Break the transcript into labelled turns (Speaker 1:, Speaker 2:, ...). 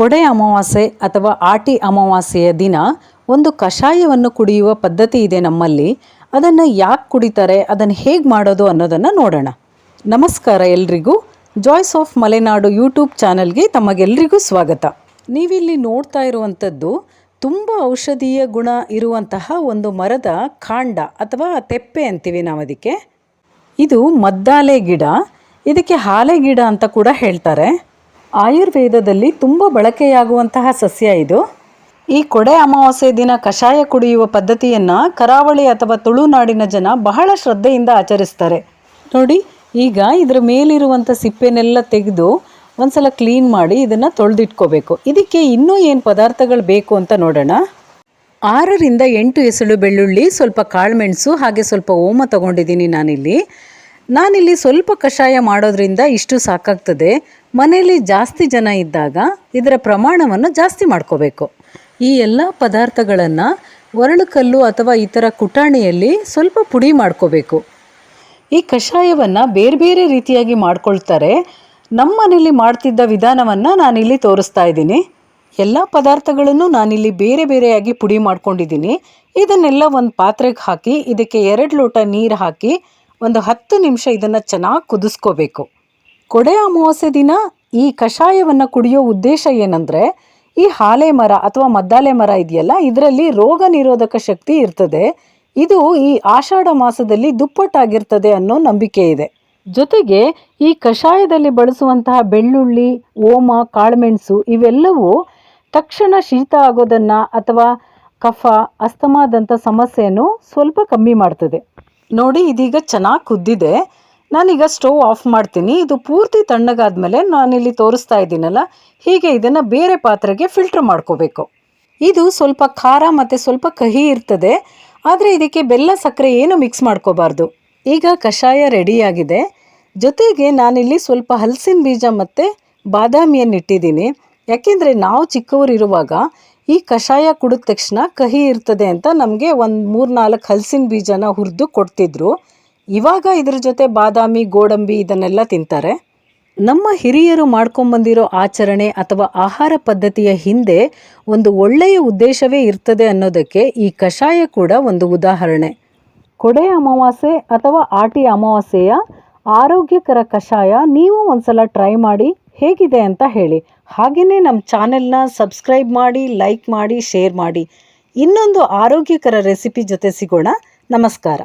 Speaker 1: ಕೊಡೆ ಅಮಾವಾಸ್ಯೆ ಅಥವಾ ಆಟಿ ಅಮಾವಾಸ್ಯೆಯ ದಿನ ಒಂದು ಕಷಾಯವನ್ನು ಕುಡಿಯುವ ಪದ್ಧತಿ ಇದೆ ನಮ್ಮಲ್ಲಿ. ಅದನ್ನು ಯಾಕೆ ಕುಡಿತಾರೆ, ಅದನ್ನು ಹೇಗೆ ಮಾಡೋದು ಅನ್ನೋದನ್ನು ನೋಡೋಣ. ನಮಸ್ಕಾರ ಎಲ್ರಿಗೂ. ಜಾಯ್ಸ್ ಆಫ್ ಮಲೆನಾಡು ಯೂಟ್ಯೂಬ್ ಚಾನಲ್ಗೆ ತಮಗೆಲ್ರಿಗೂ ಸ್ವಾಗತ. ನೀವಿಲ್ಲಿ ನೋಡ್ತಾ ಇರುವಂಥದ್ದು ತುಂಬ ಔಷಧೀಯ ಗುಣ ಇರುವಂತಹ ಒಂದು ಮರದ ಕಾಂಡ ಅಥವಾ ತೆಪ್ಪೆ ಅಂತೀವಿ ನಾವು ಅದಕ್ಕೆ ಇದು ಮದ್ದಾಲೆ ಗಿಡ. ಇದಕ್ಕೆ ಹಾಲೆ ಗಿಡ ಅಂತ ಕೂಡ ಹೇಳ್ತಾರೆ. ಆಯುರ್ವೇದದಲ್ಲಿ ತುಂಬ ಬಳಕೆಯಾಗುವಂತಹ ಸಸ್ಯ ಇದು. ಈ ಕೊಡೆ ಅಮಾವಾಸ್ಯೆ ದಿನ ಕಷಾಯ ಕುಡಿಯುವ ಪದ್ಧತಿಯನ್ನು ಕರಾವಳಿ ಅಥವಾ ತುಳುನಾಡಿನ ಜನ ಬಹಳ ಶ್ರದ್ಧೆಯಿಂದ ಆಚರಿಸ್ತಾರೆ. ನೋಡಿ, ಈಗ ಇದರ ಮೇಲಿರುವಂಥ ಸಿಪ್ಪೆನೆಲ್ಲ ತೆಗೆದು ಒಂದ್ಸಲ ಕ್ಲೀನ್ ಮಾಡಿ ಇದನ್ನು ತೊಳೆದಿಟ್ಕೋಬೇಕು. ಇದಕ್ಕೆ ಇನ್ನೂ ಏನು ಪದಾರ್ಥಗಳು ಬೇಕು ಅಂತ ನೋಡೋಣ. ಆರರಿಂದ ಎಂಟು ಎಸಳು ಬೆಳ್ಳುಳ್ಳಿ, ಸ್ವಲ್ಪ ಕಾಳುಮೆಣಸು ಹಾಗೆ ಸ್ವಲ್ಪ ಓಮ ತಗೊಂಡಿದ್ದೀನಿ ನಾನಿಲ್ಲಿ. ನಾನಿಲ್ಲಿ ಸ್ವಲ್ಪ ಕಷಾಯ ಮಾಡೋದ್ರಿಂದ ಇಷ್ಟು ಸಾಕಾಗ್ತದೆ. ಮನೆಯಲ್ಲಿ ಜಾಸ್ತಿ ಜನ ಇದ್ದಾಗ ಇದರ ಪ್ರಮಾಣವನ್ನು ಜಾಸ್ತಿ ಮಾಡ್ಕೋಬೇಕು. ಈ ಎಲ್ಲ ಪದಾರ್ಥಗಳನ್ನು ಒರಳುಕಲ್ಲು ಅಥವಾ ಇತರ ಕುಟಾಣಿಯಲ್ಲಿ ಸ್ವಲ್ಪ ಪುಡಿ ಮಾಡ್ಕೋಬೇಕು. ಈ ಕಷಾಯವನ್ನು ಬೇರೆ ಬೇರೆ ರೀತಿಯಾಗಿ ಮಾಡ್ಕೊಳ್ತಾರೆ. ನಮ್ಮ ಮನೇಲಿ ಮಾಡ್ತಿದ್ದ ವಿಧಾನವನ್ನು ನಾನಿಲ್ಲಿ ತೋರಿಸ್ತಾ ಇದ್ದೀನಿ. ಎಲ್ಲ ಪದಾರ್ಥಗಳನ್ನು ನಾನಿಲ್ಲಿ ಬೇರೆ ಬೇರೆಯಾಗಿ ಪುಡಿ ಮಾಡ್ಕೊಂಡಿದ್ದೀನಿ. ಇದನ್ನೆಲ್ಲ ಒಂದು ಪಾತ್ರೆಗೆ ಹಾಕಿ, ಇದಕ್ಕೆ ಎರಡು ಲೋಟ ನೀರು ಹಾಕಿ, ಒಂದು ಹತ್ತು ನಿಮಿಷ ಇದನ್ನು ಚೆನ್ನಾಗಿ ಕುದಿಸ್ಕೋಬೇಕು. ಕೊಡೆ ಅಮಾವಾಸ್ಯೆ ದಿನ ಈ ಕಷಾಯವನ್ನು ಕುಡಿಯೋ ಉದ್ದೇಶ ಏನಂದರೆ, ಈ ಹಾಲೆ ಮರ ಅಥವಾ ಮದ್ದಾಲೆ ಮರ ಇದೆಯಲ್ಲ, ಇದರಲ್ಲಿ ರೋಗ ನಿರೋಧಕ ಶಕ್ತಿ ಇರ್ತದೆ. ಇದು ಈ ಆಷಾಢ ಮಾಸದಲ್ಲಿ ದುಪ್ಪಟ್ಟಾಗಿರ್ತದೆ ಅನ್ನೋ ನಂಬಿಕೆ ಇದೆ. ಜೊತೆಗೆ ಈ ಕಷಾಯದಲ್ಲಿ ಬಳಸುವಂತಹ ಬೆಳ್ಳುಳ್ಳಿ, ಓಮ, ಕಾಳುಮೆಣಸು ಇವೆಲ್ಲವೂ ತಕ್ಷಣ ಶೀತ ಆಗೋದನ್ನು ಅಥವಾ ಕಫ, ಅಸ್ತಮಾದಂಥ ಸಮಸ್ಯೆಯನ್ನು ಸ್ವಲ್ಪ ಕಮ್ಮಿ ಮಾಡ್ತದೆ. ನೋಡಿ ಇದೀಗ ಚೆನ್ನಾಗಿ ಕುದ್ದಿದೆ. ನಾನೀಗ ಸ್ಟವ್ ಆಫ್ ಮಾಡ್ತೀನಿ. ಇದು ಪೂರ್ತಿ ತಣ್ಣಗಾದ್ಮೇಲೆ ನಾನಿಲ್ಲಿ ತೋರಿಸ್ತಾ ಇದ್ದೀನಲ್ಲ, ಹೀಗೆ ಇದನ್ನು ಬೇರೆ ಪಾತ್ರೆಗೆ ಫಿಲ್ಟರ್ ಮಾಡ್ಕೋಬೇಕು. ಇದು ಸ್ವಲ್ಪ ಖಾರ ಮತ್ತು ಸ್ವಲ್ಪ ಕಹಿ ಇರ್ತದೆ, ಆದರೆ ಇದಕ್ಕೆ ಬೆಲ್ಲ, ಸಕ್ಕರೆ ಏನು ಮಿಕ್ಸ್ ಮಾಡ್ಕೋಬಾರ್ದು. ಈಗ ಕಷಾಯ ರೆಡಿಯಾಗಿದೆ. ಜೊತೆಗೆ ನಾನಿಲ್ಲಿ ಸ್ವಲ್ಪ ಹಲಸಿನ ಬೀಜ ಮತ್ತು ಬಾದಾಮಿಯನ್ನು ಇಟ್ಟಿದ್ದೀನಿ. ಯಾಕೆಂದರೆ ನಾವು ಚಿಕ್ಕವರಿರುವಾಗ ಈ ಕಷಾಯ ಕುಡಿದ ತಕ್ಷಣ ಕಹಿ ಇರ್ತದೆ ಅಂತ ನಮಗೆ ಒಂದು ಮೂರು ನಾಲ್ಕು ಹಲಸಿನ ಬೀಜನ ಹುರಿದು ಕೊಡ್ತಿದ್ರು. ಇವಾಗ ಇದ್ರ ಜೊತೆ ಬಾದಾಮಿ, ಗೋಡಂಬಿ ಇದನ್ನೆಲ್ಲ ತಿಂತಾರೆ. ನಮ್ಮ ಹಿರಿಯರು ಮಾಡ್ಕೊಂಬಂದಿರೋ ಆಚರಣೆ ಅಥವಾ ಆಹಾರ ಪದ್ಧತಿಯ ಹಿಂದೆ ಒಂದು ಒಳ್ಳೆಯ ಉದ್ದೇಶವೇ ಇರ್ತದೆ ಅನ್ನೋದಕ್ಕೆ ಈ ಕಷಾಯ ಕೂಡ ಒಂದು ಉದಾಹರಣೆ. ಕೊಡೆ ಅಮಾವಾಸ್ಯೆ ಅಥವಾ ಆಟಿ ಅಮಾವಾಸ್ಯೆಯ ಆರೋಗ್ಯಕರ ಕಷಾಯ ನೀವು ಒಂದ್ಸಲ ಟ್ರೈ ಮಾಡಿ ಹೇಗಿದೆ ಅಂತ ಹೇಳಿ. ಹಾಗೆಯೇ ನಮ್ಮ ಚಾನೆಲ್ನ ಸಬ್ಸ್ಕ್ರೈಬ್ ಮಾಡಿ, ಲೈಕ್ ಮಾಡಿ, ಶೇರ್ ಮಾಡಿ. ಇನ್ನೊಂದು ಆರೋಗ್ಯಕರ ರೆಸಿಪಿ ಜೊತೆ ಸಿಗೋಣ. ನಮಸ್ಕಾರ.